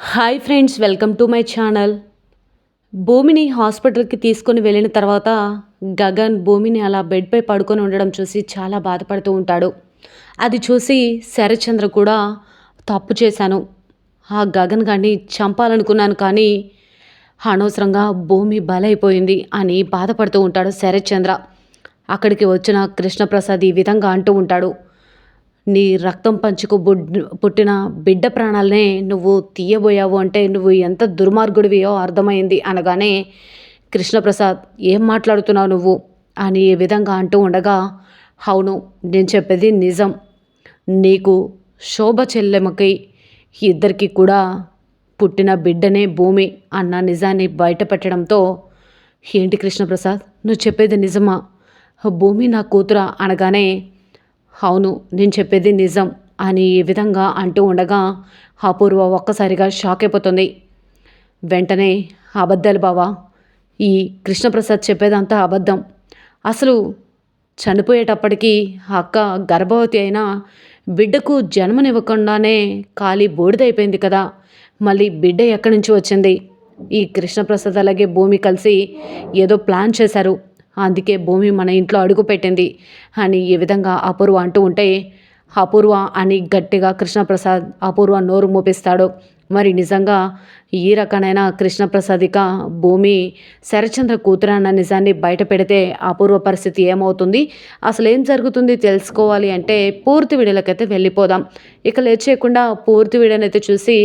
Hi friends welcome to my channel. భూమిని హాస్పిటల్కి తీసుకొని వెళ్ళిన తర్వాత గగన్ భూమిని అలా బెడ్పై పడుకొని ఉండడం చూసి చాలా బాధపడుతూ ఉంటాడు. అది చూసి శరచంద్ర కూడా తప్పు చేశాను. ఆ గగన్ గారిని చంపాలనుకున్నాను కానీ అనవసరంగా భూమి బలైపోయింది అని బాధపడుతూ ఉంటాడు శరత్చంద్ర. అక్కడికి వచ్చిన కృష్ణప్రసాద్ ఈ విధంగా అంటూ ఉంటాడు. నీ రక్తం పంచుకు బుడ్ పుట్టిన బిడ్డ ప్రాణాలనే నువ్వు తీయబోయావు అంటే నువ్వు ఎంత దుర్మార్గుడివియో అర్థమైంది అనగానే కృష్ణప్రసాద్ ఏం మాట్లాడుతున్నావు నువ్వు? అని ఈ విధంగా అంటూ ఉండగా అవును నేను చెప్పేది నిజం. నీకు శోభ చెల్లెమ్మకి ఇద్దరికి కూడా పుట్టిన బిడ్డనే భూమి అన్న నిజాన్ని బయటపెట్టడంతో ఏంటి కృష్ణప్రసాద్ నువ్వు చెప్పేది నిజమా? భూమి నా కూతురా అనగానే అవును నేను చెప్పేది నిజం అని ఈ విధంగా అంటూ ఉండగా అపూర్వ ఒక్కసారిగా షాక్ అయిపోతుంది. వెంటనే అబద్ధాలు బావా ఈ కృష్ణప్రసాద్ చెప్పేదంతా అబద్ధం. అసలు చనిపోయేటప్పటికీ అక్క గర్భవతి అయినా బిడ్డకు జన్మనివ్వకుండానే ఖాళీ బూడిదైపోయింది కదా. మళ్ళీ బిడ్డ ఎక్కడి నుంచి వచ్చింది? ఈ కృష్ణప్రసాద్ అలాగే భూమి కలిసి ఏదో ప్లాన్ చేశారు. అందుకే భూమి మన ఇంట్లో అడుగు పెట్టింది అని ఈ విధంగా అపూర్వ అంటూ ఉంటే అపూర్వ అని గట్టిగా కృష్ణప్రసాద్ అపూర్వ నోరు మూపిస్తాడు. మరి నిజంగా ఈ రకమైన కృష్ణప్రసాదిక భూమి శరచంద్ర కూతురు అన్న నిజాన్ని బయట పెడితే అపూర్వ పరిస్థితి ఏమవుతుంది? అసలు ఏం జరుగుతుంది తెలుసుకోవాలి అంటే పూర్తి వీడియోలకైతే వెళ్ళిపోదాం. ఇక లేచేయకుండా పూర్తి వీడియోనైతే చూసి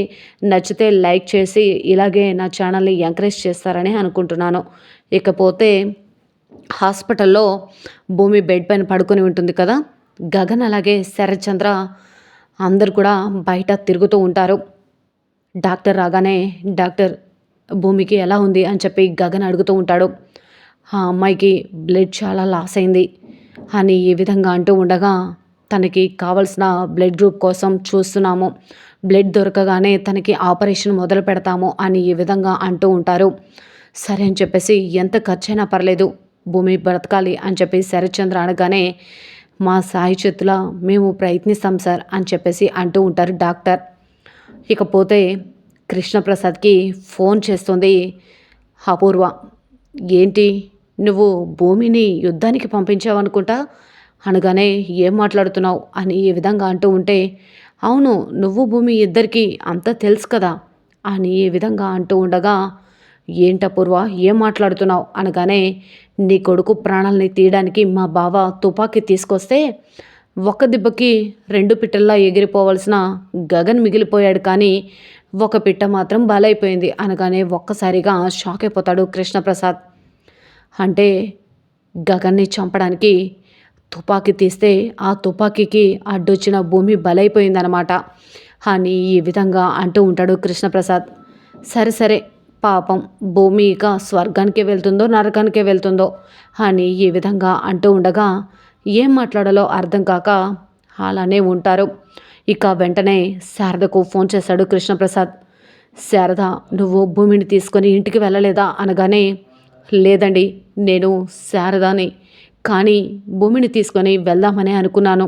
నచ్చితే లైక్ చేసి ఇలాగే నా ఛానల్ని ఎంకరేజ్ చేస్తారని అనుకుంటున్నాను. ఇకపోతే హాస్పిటల్లో భూమి బెడ్ పైన పడుకొని ఉంటుంది కదా. గగన్ అలాగే శరత్చంద్ర అందరు కూడా బయట తిరుగుతూ ఉంటారు. డాక్టర్ రాగానే డాక్టర్ భూమికి ఎలా ఉంది? అని చెప్పి గగన్ అడుగుతూ ఉంటాడు. ఆ అమ్మాయికి బ్లడ్ చాలా లాస్ అయింది అని ఈ విధంగా అంటూ ఉండగా తనకి కావలసిన బ్లడ్ గ్రూప్ కోసం చూస్తున్నాము. బ్లడ్ దొరకగానే తనకి ఆపరేషన్ మొదలు పెడతాము అని ఈ విధంగా అంటూ ఉంటారు. సరే అని చెప్పేసి ఎంత ఖర్చైనా పర్లేదు. భూమి బ్రతకాలి అని చెప్పి శరత్చంద్ర అనగానే మా సాయి చేతుల మేము ప్రయత్నిస్తాం సార్ అని చెప్పేసి అంటూ ఉంటారు డాక్టర్. ఇకపోతే కృష్ణప్రసాద్కి ఫోన్ చేస్తుంది అపూర్వ. ఏంటి? నువ్వు భూమిని యుద్ధానికి పంపించావనుకుంటా అనగానే ఏం మాట్లాడుతున్నావు? అని ఈ విధంగా అంటూ ఉంటే అవును నువ్వు భూమి ఇద్దరికీ అంతా తెలుసు కదా? అని ఈ విధంగా అంటూ ఉండగా ఏంటపూర్వ ఏం మాట్లాడుతున్నావు? అనగానే నీ కొడుకు ప్రాణాలని తీయడానికి మా బావ తుపాకీ తీసుకొస్తే ఒక దెబ్బకి రెండు పిట్టల్లా ఎగిరిపోవలసిన గగన్ మిగిలిపోయాడు కానీ ఒక పిట్ట మాత్రం బలైపోయింది. అనగానే ఒక్కసారిగా షాక్ అయిపోతాడు కృష్ణప్రసాద్. అంటే గగన్ని చంపడానికి తుపాకీ తీస్తే ఆ తుపాకీకి అడ్డొచ్చిన భూమి బలైపోయిందనమాట అని ఈ విధంగా అంటూ ఉంటాడు కృష్ణప్రసాద్. సరే సరే పాపం భూమి ఇక స్వర్గానికి వెళ్తుందో నరకానికి వెళ్తుందో అని ఈ విధంగా అంటూ ఉండగా ఏం మాట్లాడాలో అర్థం కాక అలానే ఉంటారు. ఇక వెంటనే శారదకు ఫోన్ చేశాడు కృష్ణప్రసాద్. శారద నువ్వు భూమిని తీసుకొని ఇంటికి వెళ్ళలేదా? అనగానే లేదండి నేను శారదాని. కానీ భూమిని తీసుకొని వెళ్దామని అనుకున్నాను.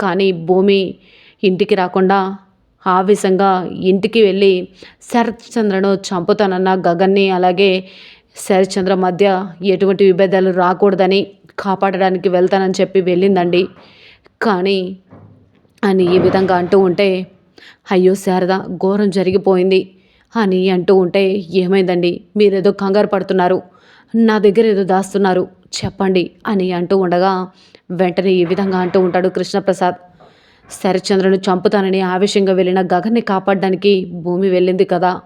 కానీ భూమి ఇంటికి రాకుండా ఆవేశంగా ఇంటికి వెళ్ళి శరత్చంద్రను చంపుతానన్న గగన్ని అలాగే శరత్చంద్ర మధ్య ఎటువంటి విభేదాలు రాకూడదని కాపాడడానికి వెళ్తానని చెప్పి వెళ్ళిందండి. కానీ అని ఈ విధంగా అంటూ ఉంటే అయ్యో శారద ఘోరం జరిగిపోయింది అని అంటూ ఉంటే ఏమైందండి? మీరేదో కంగారు పడుతున్నారు. నా దగ్గర ఏదో దాస్తున్నారు. చెప్పండి అని అంటూ ఉండగా వెంటనే ఈ విధంగా అంటూ ఉంటాడు కృష్ణప్రసాద్. శరచంద్రను చంపుతానని ఆవేశంగా వెళ్ళిన గగన్ని కాపాడడానికి భూమి వెళ్ళింది కదా.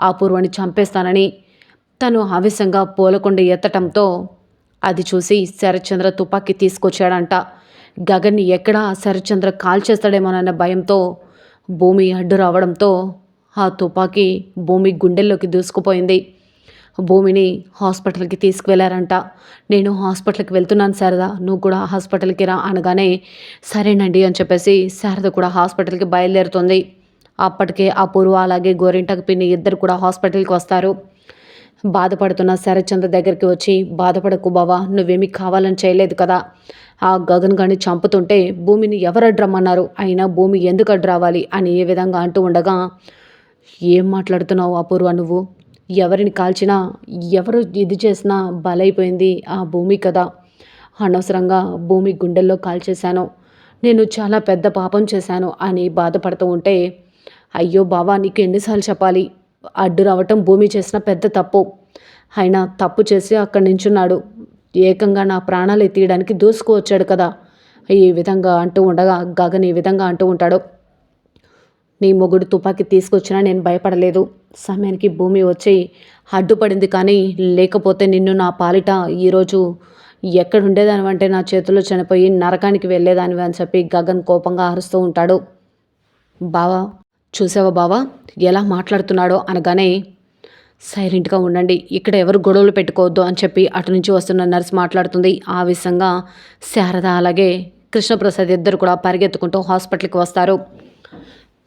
ఆ పూర్వని చంపేస్తానని తను ఆవేశంగా పూలకొండ ఎత్తటంతో అది చూసి శరచంద్ర తుపాకీ తీసుకొచ్చాడంట. గగన్ని ఎక్కడా శరచంద్ర కాల్చేస్తాడేమోనన్న భయంతో భూమి అడ్డు రావడంతో ఆ తుపాకీ భూమి గుండెల్లోకి దూసుకుపోయింది. భూమిని హాస్పిటల్కి తీసుకువెళ్ళారంట నేను హాస్పిటల్కి వెళ్తున్నాను శారదా. నువ్వు కూడా హాస్పిటల్కి రా అనగానే సరేనండి అని చెప్పేసి శారద కూడా హాస్పిటల్కి బయలుదేరుతుంది. అప్పటికే అపూర్వ అలాగే గోరింటకు పిన్ని ఇద్దరు కూడా హాస్పిటల్కి వస్తారు. బాధపడుతున్న శరత్చంద్ర దగ్గరికి వచ్చి బాధపడకు బావా నువ్వేమీ కావాలని చేయలేదు కదా. ఆ గగన్ గాని చంపుతుంటే భూమిని ఎవరు అడ్రమ్మన్నారు అయినా భూమి ఎందుకు అడ్డు రావాలి? అని ఏ విధంగా అంటూ ఉండగా ఏం మాట్లాడుతున్నావు అపూర్వ నువ్వు? ఎవరిని కాల్చినా ఎవరు ఇది చేసినా బలైపోయింది ఆ భూమి కదా అనవసరంగా భూమి గుండెల్లో కాల్చేశాను. నేను చాలా పెద్ద పాపం చేశాను అని బాధపడుతూ ఉంటే అయ్యో బావా నీకు ఎన్నిసార్లు చెప్పాలి? అడ్డు రావటం భూమి చేసిన పెద్ద తప్పు. ఆయన తప్పు చేసి అక్కడి నించున్నాడు. ఏకంగా నా ప్రాణాలు తీయడానికి దూసుకువచ్చాడు కదా. ఈ విధంగా అంటూ ఉండగా గగన్ ఈ విధంగా అంటూ ఉంటాడు. నీ మొగుడు తుపాకీ తీసుకొచ్చినా నేను భయపడలేదు. సమయానికి భూమి వచ్చి అడ్డుపడింది కానీ లేకపోతే నిన్ను నా పాలిట ఈరోజు ఎక్కడ ఉండేదానివంటే నా చేతుల్లో చనిపోయి నరకానికి వెళ్ళేదానివి అని చెప్పి గగన్ కోపంగా అరుస్తూ ఉంటాడు. బావా చూసావా బావా? ఎలా మాట్లాడుతున్నాడో అనగానే సైలెంట్గా ఉండండి ఇక్కడ ఎవరు గొడవలు పెట్టుకోవద్దు అని చెప్పి అటు నుంచి వస్తున్న నర్స్ మాట్లాడుతుంది. ఆ విషయంగా శారద అలాగే కృష్ణప్రసాద్ ఇద్దరు కూడా పరిగెత్తుకుంటూ హాస్పిటల్కి వస్తారు.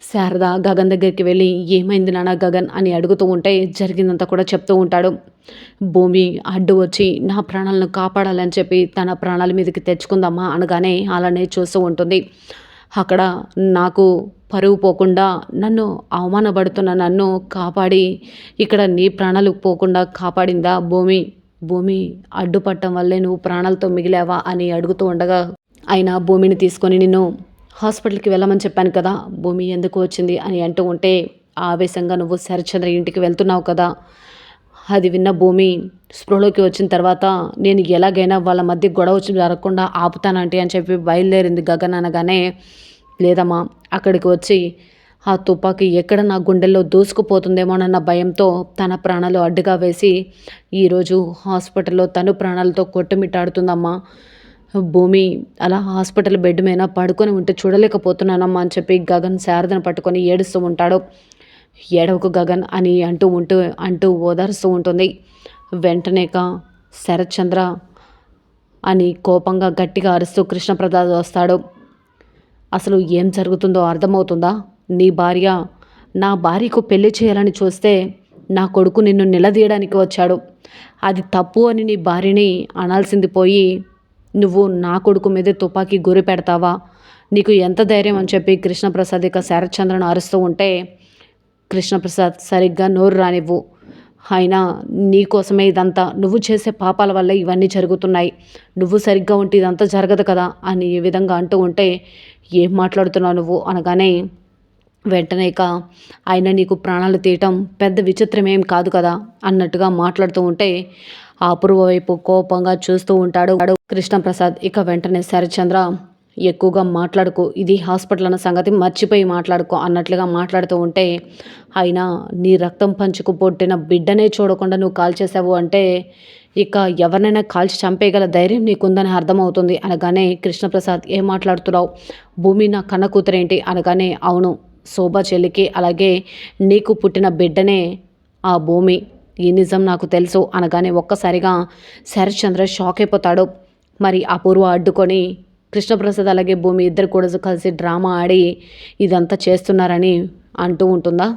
శారద గగన్ దగ్గరికి వెళ్ళి ఏమైంది నాన్న గగన్? అని అడుగుతూ ఉంటే జరిగిందంతా కూడా చెప్తూ ఉంటాడు. భూమి అడ్డు వచ్చి నా ప్రాణాలను కాపాడాలని చెప్పి తన ప్రాణాల మీదకి తెచ్చుకుందామా? అనగానే అలానే చూస్తూ ఉంటుంది. అక్కడ నాకు పరువు పోకుండా నన్ను అవమానపడుతున్న నన్ను కాపాడి ఇక్కడ నీ ప్రాణాలు పోకుండా కాపాడిందా భూమి? భూమి అడ్డుపట్టడం వల్లే నువ్వు ప్రాణాలతో మిగిలావా? అని అడుగుతూ ఉండగా ఆయన భూమిని తీసుకొని నిన్ను హాస్పిటల్కి వెళ్ళమని చెప్పాను కదా భూమి ఎందుకు వచ్చింది అని అంటూ ఉంటే ఆవేశంగా నువ్వు శరచంద్ర ఇంటికి వెళ్తున్నావు కదా. అది విన్న భూమి స్పృహలోకి వచ్చిన తర్వాత నేను ఎలాగైనా వాళ్ళ మధ్య గొడవ వచ్చి జరగకుండా ఆపుతానంటే అని చెప్పి బయలుదేరింది గగన్ అనగానే లేదమ్మా అక్కడికి వచ్చి ఆ తుపాకీ ఎక్కడ నా గుండెల్లో దూసుకుపోతుందేమోనన్న భయంతో తన ప్రాణాలు అడ్డుగా వేసి ఈరోజు హాస్పిటల్లో తను ప్రాణాలతో కొట్టుమిట్టాడుతుందమ్మా. భూమి అలా హాస్పిటల్ బెడ్ మీద పడుకొని ఉంటే చూడలేకపోతున్నానమ్మా అని చెప్పి గగన్ శారదను పట్టుకొని ఏడుస్తూ ఉంటాడు. ఏడవకు గగన్ అని అంటూ ఉంటూ అంటూ ఓదారుస్తూ ఉంటుంది. వెంటనేక శరత్చంద్ర అని కోపంగా గట్టిగా అరుస్తూ కృష్ణప్రసాద్ వస్తాడు. అసలు ఏం జరుగుతుందో అర్థమవుతుందా? నీ భార్య నా భార్యకు పెళ్ళి చేయాలని చూస్తే నా కొడుకు నిన్ను నిలదీయడానికి వచ్చాడు. అది తప్పు అని నీ భార్యని అనాల్సింది పోయి నువ్వు నా కొడుకు మీదే తుపాకీ గురి పెడతావా? నీకు ఎంత ధైర్యం అని చెప్పి కృష్ణప్రసాద్ ఇక శరత్చంద్రను అరుస్తూ ఉంటే కృష్ణప్రసాద్ సరిగ్గా నోరు రానివ్వు. అయినా నీకోసమే ఇదంతా. నువ్వు చేసే పాపాల వల్ల ఇవన్నీ జరుగుతున్నాయి. నువ్వు సరిగ్గా ఉంటే ఇదంతా జరగదు కదా? అని ఈ విధంగా అంటూ ఉంటే ఏం మాట్లాడుతున్నావు నువ్వు? అనగానే వెంటనే ఇక ఆయన నీకు ప్రాణాలు తీయటం పెద్ద విచిత్రమేం కాదు కదా? అన్నట్టుగా మాట్లాడుతూ ఉంటే అపూర్వ వైపు కోపంగా చూస్తూ ఉంటాడు. కృష్ణప్రసాద్ ఇక వెంటనే శరచంద్ర ఎక్కువగా మాట్లాడుకో ఇది హాస్పిటల్ అన్న సంగతి మర్చిపోయి మాట్లాడుకో అన్నట్లుగా మాట్లాడుతూ ఉంటే అయినా నీ రక్తం పంచుకు పొట్టిన బిడ్డనే చూడకుండా నువ్వు కాల్ చేసావు అంటే ఇక ఎవరినైనా కాల్చి చంపేయగల ధైర్యం నీకుందని అర్థమవుతుంది అనగానే కృష్ణప్రసాద్ ఏం మాట్లాడుతున్నావు? భూమి నా కన్న కూతురేంటి? అనగానే అవును శోభా చెల్లికి అలాగే నీకు పుట్టిన బిడ్డనే ఆ భూమి. ఈ నిజం నాకు తెలుసు అనగానే ఒక్కసారిగా శరత్చంద్ర షాక్ అయిపోతాడు. మరి అపూర్వ అడ్డుకొని కృష్ణప్రసాద్ అలాగే భూమి ఇద్దరు కూడా కలిసి డ్రామా ఆడి ఇదంతా చేస్తున్నారని అంటూ ఉంటుందా?